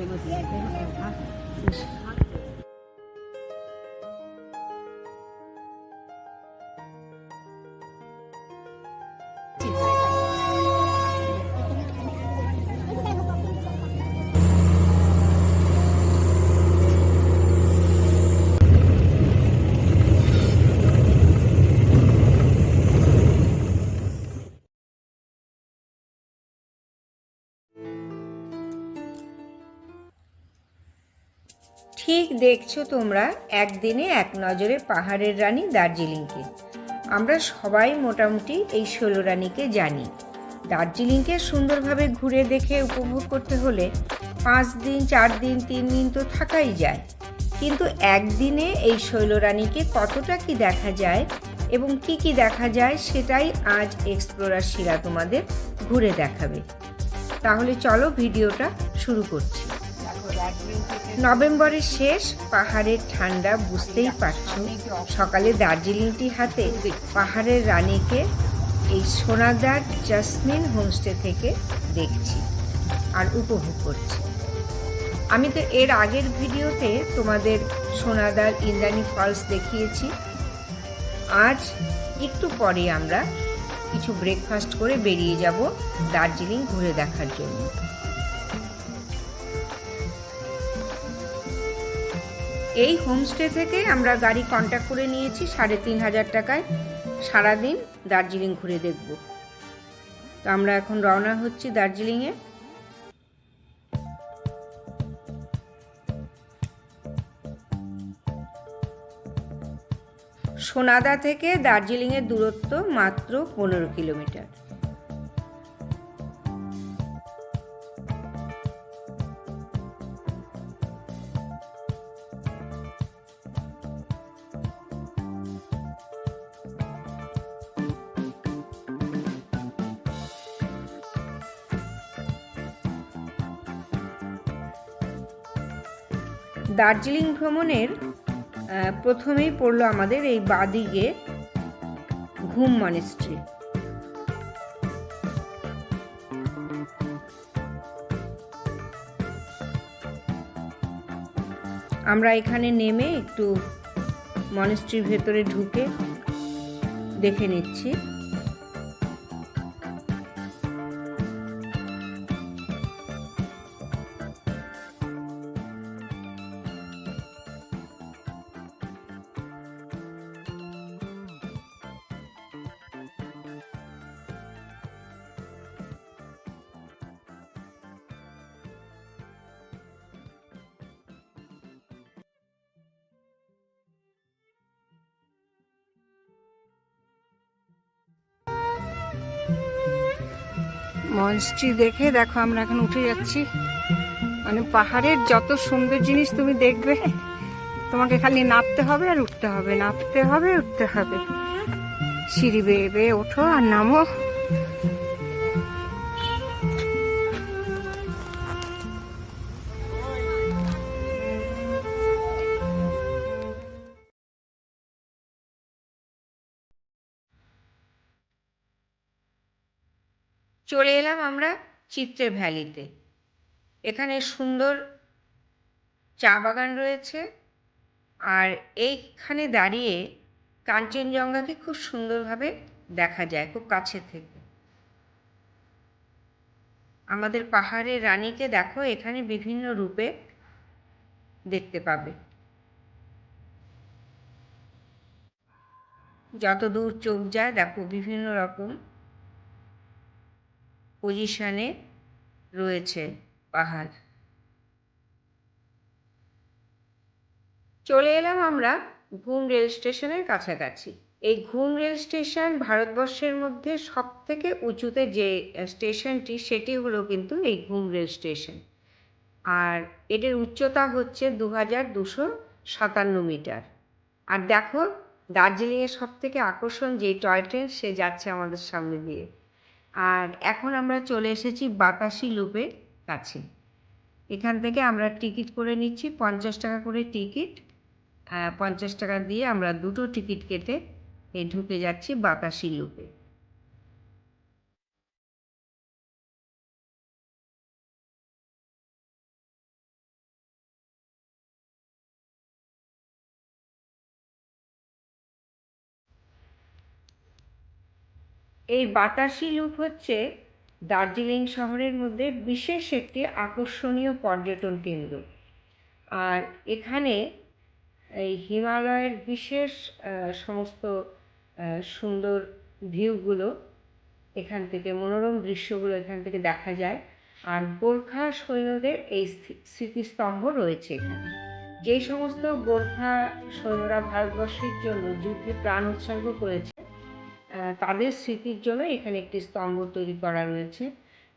这个是这 ঠিক দেখছ তোমরা? একদিনে এক নজরে পাহাড়ের রানী দার্জিলিংকে। আমরা সবাই মোটামুটি এই ষোলো রানীকে জানি। দার্জিলিংকে সুন্দরভাবে ঘুরে দেখে উপভোগ করতে হলে পাঁচ দিন, চার দিন, তিন দিন তো থাকাই যায়। কিন্তু একদিনে এই শৈলরানীকে কতটা কি দেখা যায় এবং কি কি দেখা যায় সেটাই আজ এক্সপ্লোরার শিরা তোমাদের ঘুরে দেখাবে। তাহলে চলো ভিডিওটা শুরু করছি। নভেম্বরের শেষ, পাহাড়ের ঠান্ডা, বুঝতেই পারছ। সকালে দার্জিলিংটি হাতে পাহাড়ের রানীকে, এই সোনাদার জাসমিন হোমস্টে থেকে দেখছি আর উপভোগ করছি। আমি তো এর আগের ভিডিওতে তোমাদের সোনাদার ইন্দ্রাণী ফলস দেখিয়েছি। আজ একটু পরে আমরা কিছু ব্রেকফাস্ট করে বেরিয়ে যাব দার্জিলিং ঘুরে দেখার জন্য। এই হোমস্টে থেকে আমরা গাড়ি কন্ট্যাক্ট করে নিয়েছি সাড়ে তিন হাজার টাকায়। সারাদিন দার্জিলিং ঘুরে দেখব। তো আমরা এখন রওনা হচ্ছি দার্জিলিংয়ে। সোনাদা থেকে দার্জিলিংয়ের দূরত্ব মাত্র পনেরো কিলোমিটার। দার্জিলিং ভ্রমণের প্রথমেই পড়ল আমাদের এই বাদিকে ঘুম মনেস্ট্রি আমরা এখানে নেমে একটু মনেস্ট্রির ভেতরে ঢুকে দেখে নিচ্ছি। মঞ্চটি দেখে দেখো আমরা এখন উঠে যাচ্ছি। মানে পাহাড়ের যত সুন্দর জিনিস তুমি দেখবে, তোমাকে খালি নাপতে হবে আর উঠতে হবে, নাপতে হবে, উঠতে হবে। সিঁড়ি বেয়ে বেয়ে ওঠো আর নামো। চলে এলাম আমরা চিত্রে ভ্যালিতে। এখানে সুন্দর চা বাগান রয়েছে আর এইখানে দাঁড়িয়ে কাঞ্চনজঙ্ঘাকে খুব সুন্দরভাবে দেখা যায় খুব কাছে থেকে। আমাদের পাহাড়ের রানীকে দেখো, এখানে বিভিন্ন রূপে দেখতে পাবে। যত দূর চোখ যায়, দেখো বিভিন্ন রকম পজিশনে রয়েছে পাহাড়। চলে এলাম আমরা ঘুম রেল স্টেশনের কাছাকাছি। এই ঘুম রেল স্টেশন ভারতবর্ষের মধ্যে সব থেকে উঁচুতে যে স্টেশনটি, সেটি হলো কিন্তু এই ঘুম রেল স্টেশন। আর এটির উচ্চতা হচ্ছে দু হাজার দুশো সাতান্ন মিটার। আর দেখো, দার্জিলিংয়ের সব থেকে আকর্ষণ যে টয় ট্রেন, সে যাচ্ছে আমাদের সামনে দিয়ে। আর এখন আমরা চলে এসেছি বাতাসি লুপের কাছে। এখান থেকে আমরা টিকিট করে নিচ্ছি, পঞ্চাশ টাকা করে টিকিট। পঞ্চাশ টাকা দিয়ে আমরা দুটো টিকিট কেটে ঢুকে যাচ্ছি বাতাসি লুপে। এই বাতাসি লুপ হচ্ছে দার্জিলিং শহরের মধ্যে বিশেষ একটি আকর্ষণীয় পর্যটন কেন্দ্র। আর এখানে এই হিমালয়ের বিশেষ সমস্ত সুন্দর ভিউগুলো এখান থেকে, মনোরম দৃশ্যগুলো এখান থেকে দেখা যায়। আর গোর্খা সৈন্যদের এই স্মৃতিস্তম্ভ রয়েছে এখানে। যেই সমস্ত গোর্খা সৈন্যরা ভারতবর্ষের জন্য যুদ্ধে প্রাণ উৎসর্গ করেছে তাদের স্মৃতির জন্য এখানে একটি স্তম্ভ তৈরি করা রয়েছে।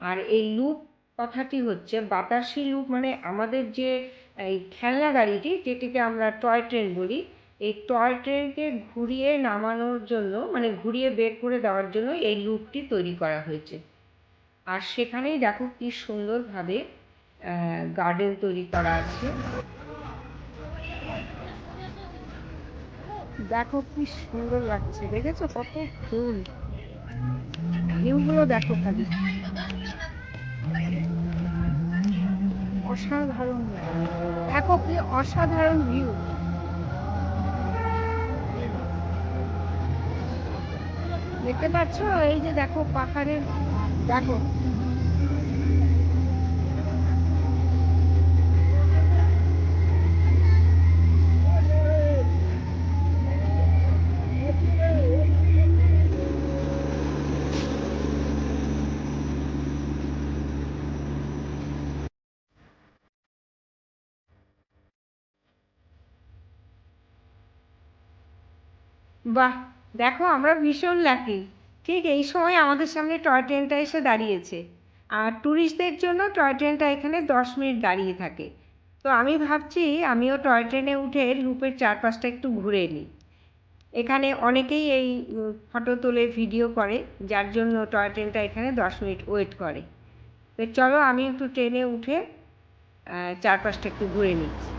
আর এই লুপ কথাটি হচ্ছে বাতাসি লুপ মানে আমাদের যে, এই খেলনা গাড়িটি, যেটিকে আমরা টয় ট্রেন বলি, এই টয় ট্রেনকে ঘুরিয়ে নামানোর জন্য মানে ঘুরিয়ে বের করে দেওয়ার জন্য এই লুপটি তৈরি করা হয়েছে। আর সেখানেই দেখো কি সুন্দরভাবে গার্ডেন তৈরি করা আছে। দেখো কি সুন্দর লাগছে দেখেছ কত ফুল? ভিউগুলো দেখো খালি। অসাধারণ দেখো কি অসাধারণ ভিউ। দেখতে পাচ্ছ? এই যে দেখো পাহাড়ের দেখো। বাহ, দেখো আমরা ভীষণ লাকি ঠিক এই সময় আমাদের সামনে টয় ট্রেনটা এসে দাঁড়িয়েছে। আর ট্যুরিস্টদের জন্য টয় ট্রেনটা এখানে দশ মিনিট দাঁড়িয়ে থাকে। তো আমি ভাবছি আমিও টয় ট্রেনে উঠে লুপের চারপাশটা একটু ঘুরে নিই। এখানে অনেকেই এই ফটো তোলে ভিডিও করে, যার জন্য টয় ট্রেনটা এখানে দশ মিনিট ওয়েট করে। তো চলো আমি একটু ট্রেনে উঠে চারপাশটা একটু ঘুরে নিচ্ছি।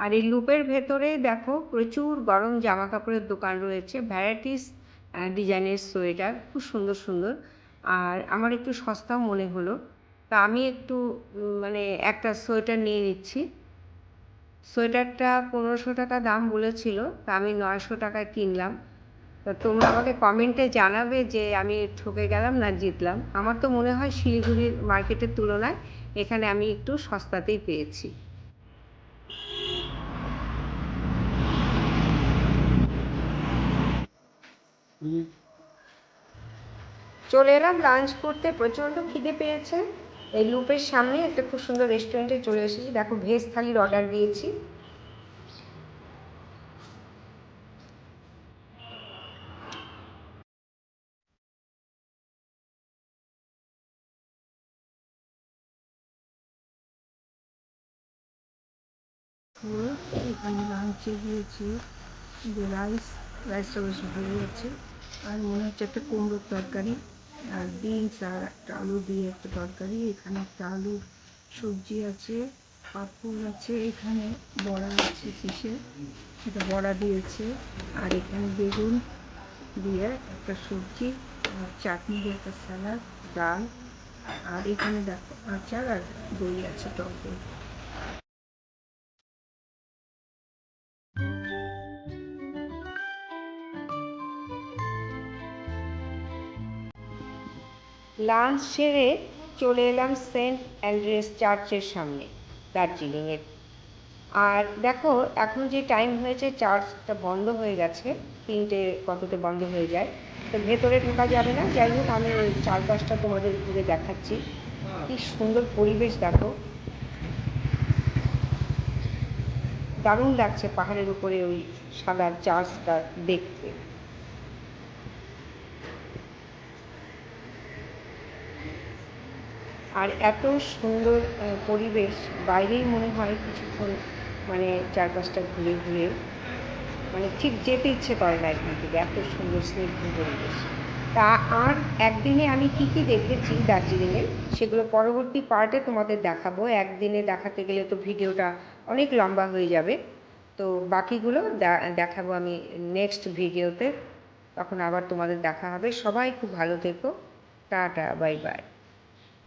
আর এই লুপের ভেতরে দেখো প্রচুর গরম জামা কাপড়ের দোকান রয়েছে ভ্যারাইটিস ডিজাইনের সোয়েটার খুব সুন্দর সুন্দর। আর আমার একটু সস্তাও মনে হলো। তা আমি একটু মানে একটা সোয়েটার নিয়ে নিচ্ছি। সোয়েটারটা পনেরোশো টাকা দাম বলেছিল, তা আমি নয়শো টাকায় কিনলাম। তা তোমরা আমাকে কমেন্টে জানাবে যে আমি ঠকে গেলাম না জিতলাম। আমার তো মনে হয় শিলিগুড়ির মার্কেটের তুলনায় এখানে আমি একটু সস্তাতেই পেয়েছি। চলে এলাম লাঞ্চ করতে প্রচণ্ড খিদে পেয়েছে। এই লুপের সামনে একটা খুব সুন্দর রেস্টুরেন্টে চলে এসেছি। দেখো ভেজ থালির অর্ডার দিয়েছি। এখানে লাঞ্চে দিয়েছি। যে রাইস রাইসটা বেশ ভালো আছে। আর মনে হচ্ছে একটা কুমড়োর তরকারি। আর বিনস আর একটা আলু দিয়ে একটা তরকারি, এখানে একটা আলু সবজি আছে, পাঁপড় আছে, এখানে বড়া আছে কিসে সেটা বড়া দিয়েছে। আর এখানে বেগুন দিয়ে একটা সবজি, আর চাটনি দিয়ে একটা স্যালাড, ডাল, আর এখানে দেখো আচার আর দই আছে টক দই। লাঞ্চ সেরে চলে এলাম সেন্ট অ্যান্ড্রেস চার্চের সামনে, দার্জিলিংয়ের। আর দেখো, এখন যে টাইম হয়েছে, চার্চটা বন্ধ হয়ে গেছে, তিনটে কততে বন্ধ হয়ে যায়। তো ভেতরে ঢোকা যাবে না, যাই হোক, আমি ওই চারপাশটা তোমাদের ঘুরে দেখাচ্ছি। কি সুন্দর পরিবেশ, দেখো। দারুণ লাগছে পাহাড়ের উপরে ওই সাদা চার্চটা দেখতে। আর এত সুন্দর পরিবেশ। বাইরেই মনে হয় কিছুক্ষণ মানে চারপাশটা ঘুরে ঘুরে মানে ঠিক যেতে ইচ্ছে করে না এখান থেকে, এত সুন্দর স্নিগ্ধ পরিবেশ। তা আর একদিনে আমি কি কি দেখেছি দার্জিলিংয়ে, সেগুলো পরবর্তী পার্টে তোমাদের দেখাবো। একদিনে দেখাতে গেলে তো ভিডিওটা অনেক লম্বা হয়ে যাবে। তো বাকিগুলো দেখাবো আমি নেক্সট ভিডিওতে। তখন আবার তোমাদের দেখা হবে। সবাই খুব ভালো থেকো। Tata, bye bye.